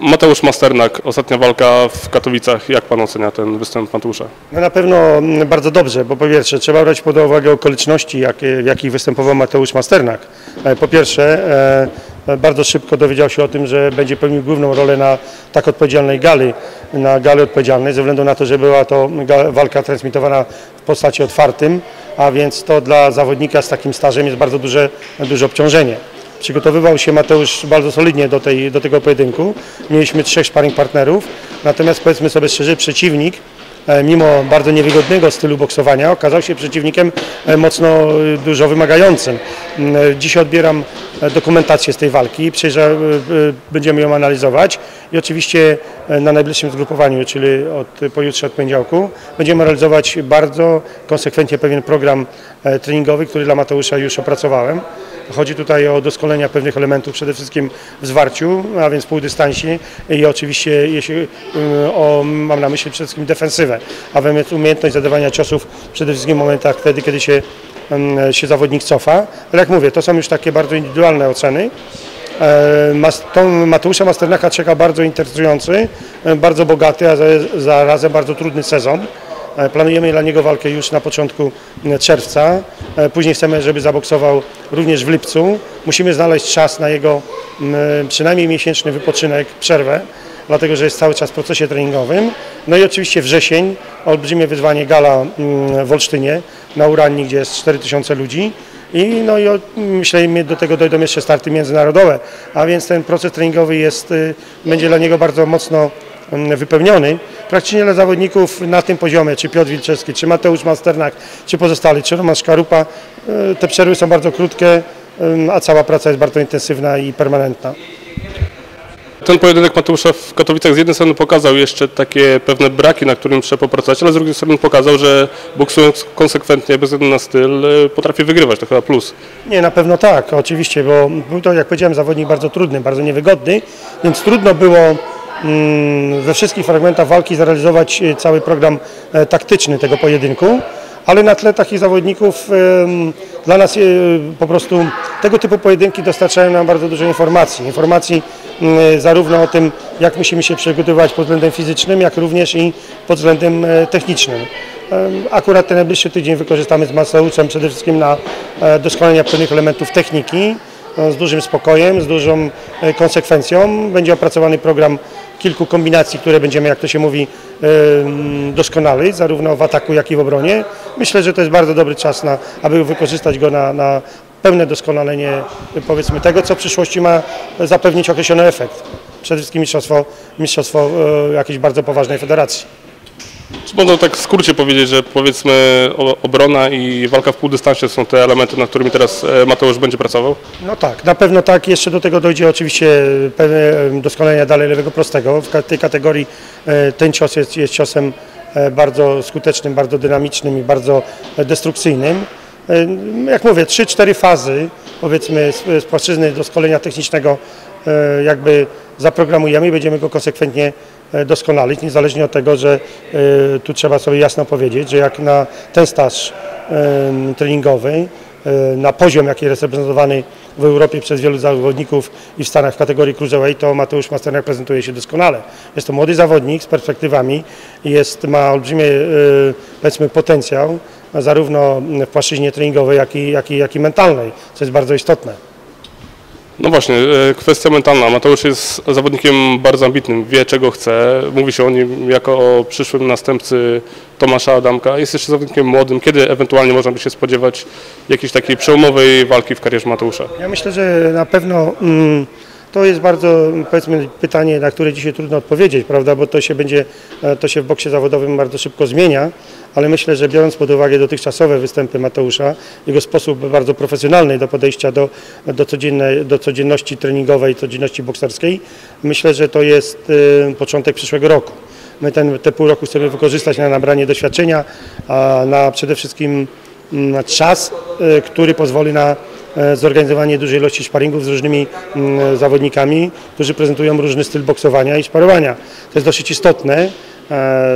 Mateusz Masternak, ostatnia walka w Katowicach. Jak pan ocenia ten występ Mateusza? No na pewno mm, bardzo dobrze, bo po pierwsze trzeba brać pod uwagę okoliczności, jakie, w jakich występował Mateusz Masternak. E, Po pierwsze e, bardzo szybko dowiedział się o tym, że będzie pełnił główną rolę na tak odpowiedzialnej gali, na gali odpowiedzialnej, ze względu na to, że była to walka transmitowana w postaci otwartym, a więc to dla zawodnika z takim stażem jest bardzo duże, duże obciążenie. Przygotowywał się Mateusz bardzo solidnie do, tej, do tego pojedynku. Mieliśmy trzech sparring partnerów, natomiast powiedzmy sobie szczerze, przeciwnik, e, mimo bardzo niewygodnego stylu boksowania, okazał się przeciwnikiem e, mocno e, dużo wymagającym. Mm, Dziś odbieram dokumentację z tej walki, będziemy ją analizować i oczywiście na najbliższym zgrupowaniu, czyli od pojutrze, od poniedziałku, będziemy realizować bardzo konsekwentnie pewien program treningowy, który dla Mateusza już opracowałem. Chodzi tutaj o doskonalenia pewnych elementów, przede wszystkim w zwarciu, a więc półdystansie i oczywiście jeśli, y, o, mam na myśli przede wszystkim defensywę, a więc umiejętność zadawania ciosów przede wszystkim w momentach wtedy, kiedy się, mm, się zawodnik cofa. Ale jak mówię, to są już takie bardzo indywidualne oceny. E, Mateusza Masternaka czeka bardzo interesujący, e, bardzo bogaty, a za- zarazem bardzo trudny sezon. E, Planujemy dla niego walkę już na początku m, czerwca. E, Później chcemy, żeby zaboksował również w lipcu. Musimy znaleźć czas na jego m, przynajmniej miesięczny wypoczynek, przerwę, dlatego że jest cały czas w procesie treningowym. No i oczywiście wrzesień, olbrzymie wyzwanie gala m, w Olsztynie na Uranni, gdzie jest 4000 ludzi. I, no i myślę, że do tego dojdą jeszcze starty międzynarodowe, a więc ten proces treningowy jest, y, będzie dla niego bardzo mocno mm, wypełniony. Praktycznie dla zawodników na tym poziomie, czy Piotr Wilczewski, czy Mateusz Masternak, czy pozostali, czy Roman Szkarupa, y, te przerwy są bardzo krótkie, y, a cała praca jest bardzo intensywna i permanentna. Ten pojedynek Mateusza w Katowicach z jednej strony pokazał jeszcze takie pewne braki, na którym trzeba popracować, ale z drugiej strony pokazał, że boksując konsekwentnie, bez względu na styl, y, potrafi wygrywać. To chyba plus. Nie, na pewno tak, oczywiście, bo był to, jak powiedziałem, zawodnik bardzo trudny, bardzo niewygodny, więc trudno było we wszystkich fragmentach walki zrealizować e, cały program e, taktyczny tego pojedynku, ale na tle takich zawodników dla nas e, po prostu tego typu pojedynki dostarczają nam bardzo dużo informacji. Informacji mm, zarówno o tym, jak musimy się przygotowywać pod względem fizycznym, jak również i pod względem technicznym. Akurat ten najbliższy tydzień wykorzystamy z Mateuszem przede wszystkim na doskonalenie pewnych elementów techniki, z dużym spokojem, z dużą e, konsekwencją. Będzie opracowany program kilku kombinacji, które będziemy, jak to się mówi, em, doskonalić, zarówno w ataku, jak i w obronie. Myślę, że to jest bardzo dobry czas, na, aby wykorzystać go na, na pełne doskonalenie powiedzmy tego, co w przyszłości ma zapewnić określony efekt. Przede wszystkim mistrzostwo, mistrzostwo e, jakiejś bardzo poważnej federacji. Czy można tak w skrócie powiedzieć, że powiedzmy obrona i walka w półdystansie są te elementy, nad którymi teraz e, Mateusz będzie pracował? No tak, na pewno tak. Jeszcze do tego dojdzie oczywiście pewne em, doskonalenia dalej lewego prostego. W tej kategorii e, ten cios jest, jest ciosem e, bardzo skutecznym, bardzo dynamicznym i bardzo e, destrukcyjnym. E, Jak mówię, 3-4 fazy powiedzmy z, płaszczyzny doskonalenia technicznego e, jakby zaprogramujemy i będziemy go konsekwentnie e, doskonalić, niezależnie od tego, że e, tu trzeba sobie jasno powiedzieć, że jak na ten staż em, treningowy e, na poziom, jaki jest reprezentowany w Europie przez wielu zawodników i w Stanach w kategorii cruiserweight, to Mateusz Masternak prezentuje się doskonale. Jest to młody zawodnik z perspektywami, jest, ma olbrzymie e, powiedzmy potencjał, zarówno w płaszczyźnie treningowej, jak i, jak, i, jak i mentalnej, co jest bardzo istotne. No właśnie, e, kwestia mentalna. Mateusz jest zawodnikiem bardzo ambitnym, wie czego chce. Mówi się o nim jako o przyszłym następcy Tomasza Adamka. Jest jeszcze zawodnikiem młodym. Kiedy ewentualnie można by się spodziewać jakiejś takiej przełomowej walki w karierze Mateusza? Ja myślę, że na pewno mm, to jest bardzo powiedzmy pytanie, na które dzisiaj trudno odpowiedzieć, prawda, bo to się będzie, e, to się w boksie zawodowym bardzo szybko zmienia, ale myślę, że biorąc pod uwagę dotychczasowe występy Mateusza, jego sposób bardzo profesjonalny do podejścia do, do, codziennej, do codzienności treningowej, codzienności bokserskiej, myślę, że to jest e, początek przyszłego roku. My ten, te pół roku chcemy wykorzystać na nabranie doświadczenia, a na przede wszystkim mm, czas, e, który pozwoli na zorganizowanie dużej ilości sparingów z różnymi mm, zawodnikami, którzy prezentują różny styl boksowania i sparowania. To jest dosyć istotne e,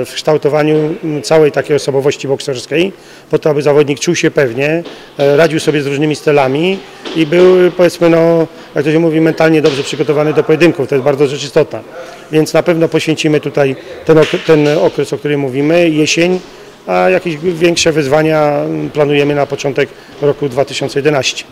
w kształtowaniu mm, całej takiej osobowości bokserskiej, po to, aby zawodnik czuł się pewnie, e, radził sobie z różnymi stylami i był powiedzmy, no, jak to się mówi, mentalnie dobrze przygotowany do pojedynków. To jest bardzo rzecz istotna. Więc na pewno poświęcimy tutaj ten, ten okres, o którym mówimy, jesień, a jakieś większe wyzwania planujemy na początek roku 2011.